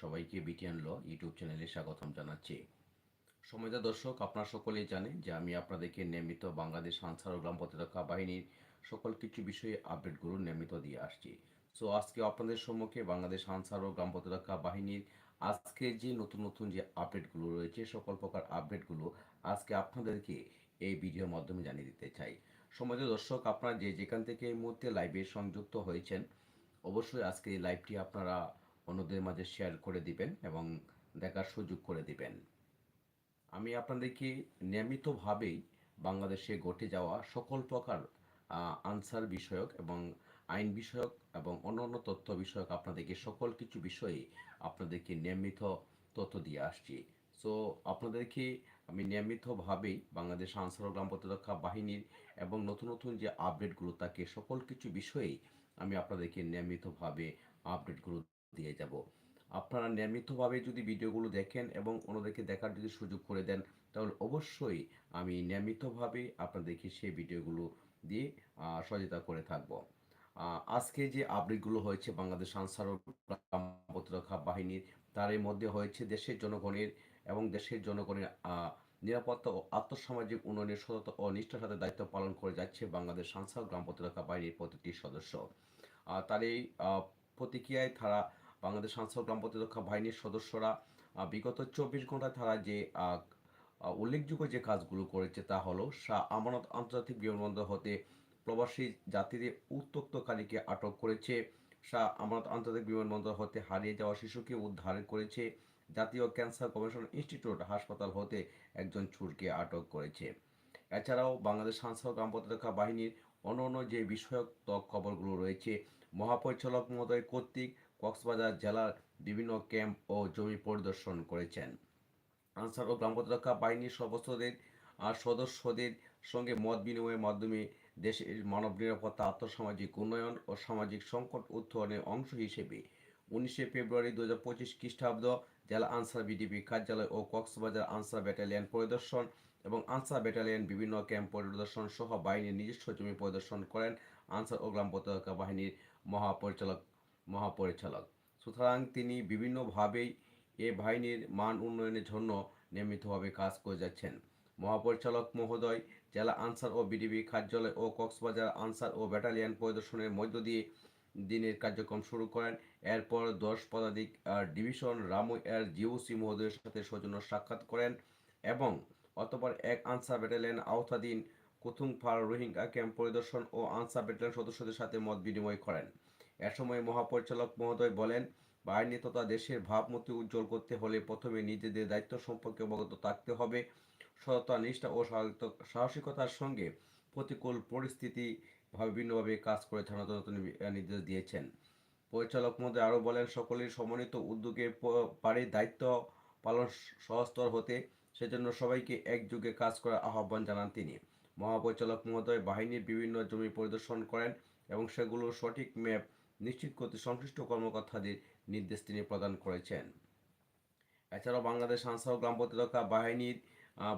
সবাইকে বিটিএন ল ইউটিউব চ্যানেলে স্বাগতম জানাচ্ছি। সমিতা, দর্শক, আপনারা সকলেই জানেন যে আমি আপনাদেরকে নিয়মিত বাংলাদেশ আনসার ও গ্রাম প্রতিরক্ষা বাহিনীর সকল কিছু বিষয়ে আপডেটগুলো নিয়মিত দিয়ে আসছি। সো, আজকে আপনাদের সম্মুখে বাংলাদেশ আনসার ও গ্রাম প্রতিরক্ষা বাহিনীর আজকে যে নতুন নতুন যে আপডেটগুলো রয়েছে, সকল প্রকার আপডেটগুলো আজকে আপনাদেরকে এই ভিডিওর মাধ্যমে জানিয়ে দিতে চাই। সমাজ দর্শক, আপনারা যে যেখান থেকে এই মুহূর্তে লাইভে সংযুক্ত হয়েছেন, অবশ্যই আজকে এই লাইভটি আপনারা অন্যদের মাঝে শেয়ার করে দিবেন এবং দেখার সুযোগ করে দিবেন। আমি আপনাদেরকে নিয়মিতভাবেই বাংলাদেশে ঘটে যাওয়া সকল প্রকার আনসার বিষয়ক এবং আইন বিষয়ক এবং অন্যান্য তথ্য বিষয়ক আপনাদেরকে সকল কিছু বিষয়ে আপনাদেরকে নিয়মিত তথ্য দিয়ে আসছি। সো আপনাদেরকে আমি নিয়মিতভাবেই বাংলাদেশ আনসার ও গ্রাম প্রতিরক্ষা বাহিনীর এবং নতুন নতুন যে আপডেটগুলো থাকে, সকল কিছু বিষয়েই আমি আপনাদেরকে নিয়মিতভাবে আপডেটগুলো দিয়ে যাব। আপনারা নিয়মিতভাবে যদি ভিডিওগুলো দেখেন এবং অন্যদেরকে দেখার যদি সুযোগ করে দেন, তাহলে অবশ্যই আমি নিয়মিতভাবে আপনাদেরকে সেই ভিডিওগুলো দিয়ে সহযোগিতা করে থাকব। আজকে যে আপডেটগুলো হয়েছে বাংলাদেশ আনসার প্রতিরক্ষা বাহিনীর, তার মধ্যে হয়েছে দেশের জনগণের এবং দেশের জনগণের নিরাপত্তা ও আত্মসামাজিক উন্নয়নের সততা ও নিষ্ঠার সাথে দায়িত্ব পালন করে যাচ্ছে বাংলাদেশ আনসার গ্রাম প্রতিরক্ষা বাহিনীর প্রতিটি সদস্য। তার এই প্রতিক্রিয়ায় তারা বাংলাদেশ ও গ্রাম প্রতিরক্ষা বাহিনীর সদস্যরা বিগত চব্বিশ ঘন্টায় তারা যে উল্লেখযোগ্য যে কাজগুলো করেছে তা হলো শাহ আমানত আন্তর্জাতিক বিমানবন্দর হতে প্রবাসী যাত্রীদের উত্তক্তকারীকে আটক করেছে। শাহ আমানত আন্তর্জাতিক বিমানবন্দর হতে হারিয়ে যাওয়া শিশুকে উদ্ধার করেছে। জাতীয় ক্যান্সার গবেষণা ইনস্টিটিউট হাসপাতাল হতে একজন চুরকে আটক করেছে। এছাড়াও বাংলাদেশ ও গ্রাম প্রতিরক্ষা বাহিনীর অন্য অন্য যে বিষয়ক খবরগুলো রয়েছে, মহাপরিচালক মহোদয় কর্তৃক কক্সবাজার জেলার বিভিন্ন ক্যাম্প ও জমি পরিদর্শন করেছেন। আনসার ও গ্রাম প্রতিরক্ষা বাহিনীর সদস্যদের সদস্যদের সঙ্গে মত বিনিময়ের মাধ্যমে দেশের মানব নিরাপত্তা আর্থসামাজিক উন্নয়ন ও সামাজিক সংকট উত্তরণের অংশ হিসেবে উনিশে ফেব্রুয়ারি দু হাজার পঁচিশ খ্রিস্টাব্দ জেলা আনসার বিডিপি কার্যালয় ও কক্সবাজার আনসার ব্যাটালিয়ন পরিদর্শন এবং আনসার ব্যাটালিয়ন বিভিন্ন ক্যাম্প পরিদর্শন সহ বাহিনীর নিজস্ব জমি পরিদর্শন করেন আনসার ও গ্রাম প্রতিরক্ষা বাহিনীর মহাপরিচালক মহাপরিচালক। সুতরাং তিনি বিভিন্নভাবেই এ বাহিনীর মান উন্নয়নের জন্য নিয়মিতভাবে কাজ করে যাচ্ছেন। মহাপরিচালক মহোদয়, জেলা আনসার ও বিডিবি কার্যালয় ও কক্সবাজার আনসার ও ব্যাটালিয়ন পরিদর্শনের মধ্য দিয়ে দিনের কার্যক্রম শুরু করেন। এরপর দশ পদাধিক ডিভিশন রামু এর জিওসি মহোদয়ের সাথে সৌজন্য সাক্ষাৎ করেন এবং অতপর এক আনসার ব্যাটালিয়ন আওতাধীন কুতুংফার রোহিঙ্গা ক্যাম্প পরিদর্শন ও আনসার ব্যাটালিয়ন সদস্যদের সাথে মত বিনিময় করেন। এ সময় মহাপরিচালক মহোদয় বলেন, বাহিনী তথা দেশের ভাবমূর্তি উজ্জ্বল করতে হলে প্রথমে নিজেদের দায়িত্ব সম্পর্কে অবগত থাকতে হবে। সততা, নিষ্ঠা ও সাহসিকতার সঙ্গে প্রতিকূল পরিস্থিতি ভাবে ভিন্নভাবে কাজ করে থানাতন নির্দেশ দিয়েছেন। পরিচালক মহোদয় আরও বলেন, সকলের সমন্বিত উদ্যোগে পারে দায়িত্ব পালন সহস্তর হতে, সেজন্য সবাইকে একযোগে কাজ করার আহ্বান জানান তিনি। মহাপরিচালক মহোদয় বাহিনীর বিভিন্ন জমি পরিদর্শন করেন এবং সেগুলোর সঠিক ম্যাপ নিশ্চিত করতে সংশ্লিষ্ট কর্মকর্তাদের নির্দেশ তিনি প্রদান করেছেন। এছাড়াও বাংলাদেশ আনসার গ্রাম প্রতিরক্ষা বাহিনীর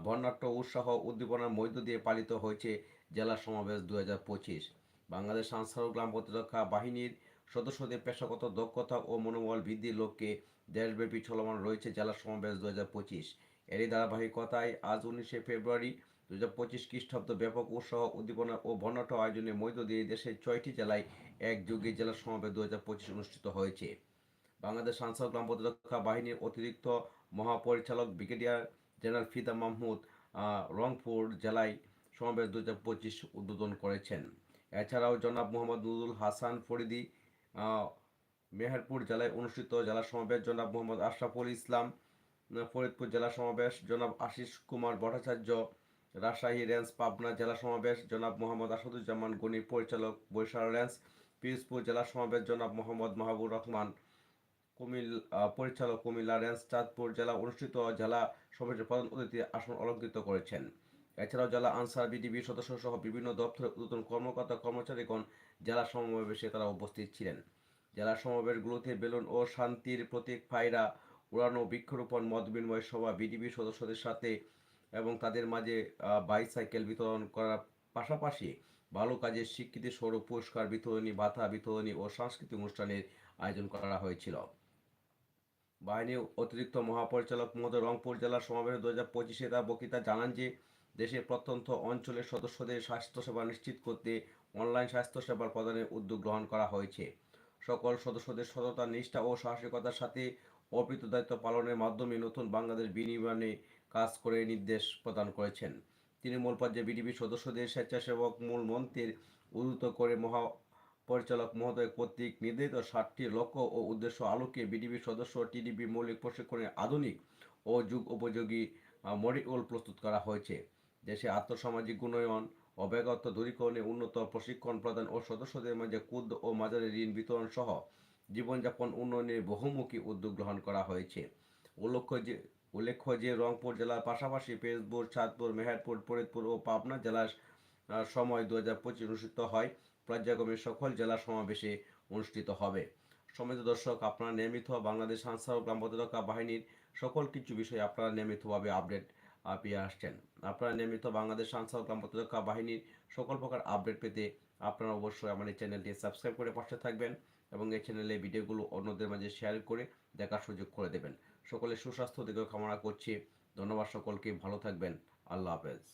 বর্ণাঢ্য উৎসাহ উদ্দীপনার মধ্য দিয়ে পালিত হয়েছে জেলা সমাবেশ দু হাজার পঁচিশ। বাংলাদেশ আনসার গ্রাম প্রতিরক্ষা বাহিনীর সদস্যদের পেশাগত দক্ষতা ও মনোবল বৃদ্ধির লক্ষ্যে দেশব্যাপী চলমান রয়েছে জেলা সমাবেশ দু হাজার পঁচিশ। এরই ধারাবাহিকতায় আজ উনিশে ফেব্রুয়ারি দু হাজার পঁচিশ খ্রিস্টাব্দ ব্যাপক উৎসাহ, উদ্দীপনা ও বর্ণাঢ্য আয়োজনের মধ্য দিয়ে দেশের ছয়টি জেলায় এক যুগে জেলা সমাবেশ দু হাজার পঁচিশ অনুষ্ঠিত হয়েছে। বাংলাদেশ আনসার গ্রাম প্রতিরক্ষা বাহিনীর অতিরিক্ত মহাপরিচালক ব্রিগেডিয়ার জেনারেল ফিদা মাহমুদ রংপুর জেলায় সমাবেশ দু হাজার পঁচিশ উদ্বোধন করেছেন। এছাড়াও জনাব মোহাম্মদ নুরুল হাসান ফরিদি মেহেরপুর জেলায় অনুষ্ঠিত জেলা সমাবেশ জনাব মোহাম্মদ আশরাফুল ইসলাম, ফরিদপুর জেলা সমাবেশ জনাব আশিস কুমার ভট্টাচার্য রাজশাহী রেঞ্জ, পাবনা জেলা সমাবেশ, জনাব মোহাম্মদ আসাদুজ্জামান গণি পরিচালক বৈশাল রেঞ্জ, পিরোজপুর জেলা সমাবেশ, জনাব মোহাম্মদ মাহবুব রহমান কুমিল পরিচালক কুমিল্লা রেঞ্জ, চাঁদপুর জেলা অনুষ্ঠিত জেলা সমাবেশের প্রধান অতিথি আসন অলঙ্কৃত করেছেন। এছাড়াও জেলা আনসার, বিডিবি সদস্য সহ বিভিন্ন দপ্তরের উদ্বোধন কর্মকর্তা, কর্মচারীগণ জেলা সমাবেশে তারা উপস্থিত ছিলেন। জেলা সমাবেশগুলোতে বেলুন ও শান্তির প্রতীক, ফাইরা, উড়ানো বৃক্ষরোপণ মত বিনিময় সভা, বিডিবি সদস্যদের সাথে এবং তাদের মাঝে বাইসাইকেল বিতরণ করার পাশাপাশি ভালো কাজের স্বীকৃতি স্বরূপ পুরস্কার বিতরণী ভাতা বিতরণী ও সাংস্কৃতিক অনুষ্ঠানের আয়োজন করা হয়েছিল। বাহিনীর অতিরিক্ত মহাপরিচালক মহোদয় রংপুর জেলা সমাবেশ দু হাজার পঁচিশে তার বক্তৃতা জানান যে, দেশের প্রত্যন্ত অঞ্চলের সদস্যদের স্বাস্থ্যসেবা নিশ্চিত করতে অনলাইন স্বাস্থ্যসেবা প্রদানের উদ্যোগ গ্রহণ করা হয়েছে। সকল সদস্যদের সততা, নিষ্ঠা ও সাহসিকতার সাথে অর্পিত দায়িত্ব পালনের মাধ্যমে নতুন বাংলাদেশ বিনির্মাণে কাজ করে নির্দেশ প্রদান করেছেন। তিনি মূল পর্যায়ে বিডিবি সদস্যদের স্বেচ্ছাসেবক মূল মন্ত্রের উদ্ধৃত করে মহা পরিচালক মহোদয় কর্তৃক নির্ধারিত ষাটটি লক্ষ্য ও উদ্দেশ্য আলোকে বিডিবি সদস্য টিডিবি মৌলিক প্রশিক্ষণের আধুনিক ও যুগ উপযোগী মডিউল প্রস্তুত করা হয়েছে। দেশে আর্থসামাজিক উন্নয়ন অব্যাগত দূরীকরণে উন্নত প্রশিক্ষণ প্রদান ও সদস্যদের মাঝে ক্ষুদ্র ও মাঝারি ঋণ বিতরণ সহ জীবনযাপন উন্নয়নের বহুমুখী উদ্যোগ গ্রহণ করা হয়েছে। উল্লেখ্য যে উল্লেখ্য যে, রংপুর জেলার পাশাপাশি পেজপুর চাঁদপুর, মেহেরপুর, ফরিদপুর ও পাবনা জেলার সময় দু হাজার পঁচিশ অনুষ্ঠিত হয়। পর্যায়ক্রমে সকল জেলা সমাবেশে অনুষ্ঠিত হবে। সমিত দর্শক, আপনারা নিয়মিত বাংলাদেশ আনসার ও গ্রাম প্রতিরক্ষা বাহিনীর সকল কিছু বিষয়ে আপনারা নিয়মিতভাবে আপডেট পেয়ে আসছেন। আপনারা নিয়মিত বাংলাদেশ আনসার ও গ্রাম প্রতিরক্ষা বাহিনীর সকল প্রকার আপডেট পেতে আপনারা অবশ্যই আমাদের চ্যানেলটি সাবস্ক্রাইব করে পাশে থাকবেন। এবং এই চ্যানেলে ভিডিওগুলো অন্যদের মাঝে শেয়ার করে দেখার সুযোগ করে দেবেন। সকলে সুস্বাস্থ্য দিকে কামনা করছি। ধন্যবাদ সকলকে, ভালো থাকবেন। আল্লাহ হাফেজ।